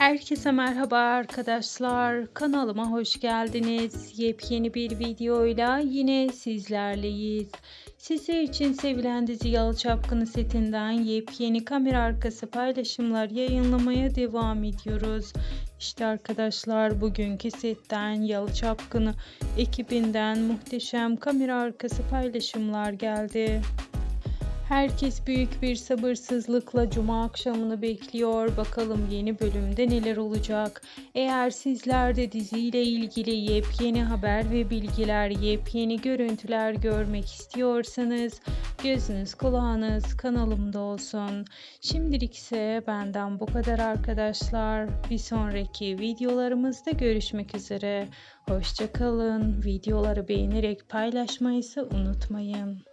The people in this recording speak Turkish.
Herkese merhaba arkadaşlar. Kanalıma hoş geldiniz. Yepyeni bir videoyla yine sizlerleyiz. Sizler için sevilen dizi Yalı Çapkını setinden yepyeni kamera arkası paylaşımlar yayınlamaya devam ediyoruz. İşte arkadaşlar bugünkü setten Yalı Çapkını ekibinden muhteşem kamera arkası paylaşımlar geldi. Herkes büyük bir sabırsızlıkla cuma akşamını bekliyor. Bakalım yeni bölümde neler olacak. Eğer sizler de diziyle ilgili yepyeni haber ve bilgiler, yepyeni görüntüler görmek istiyorsanız gözünüz kulağınız kanalımda olsun. Şimdilik ise benden bu kadar arkadaşlar. Bir sonraki videolarımızda görüşmek üzere. Hoşçakalın. Videoları beğenerek paylaşmayı ise unutmayın.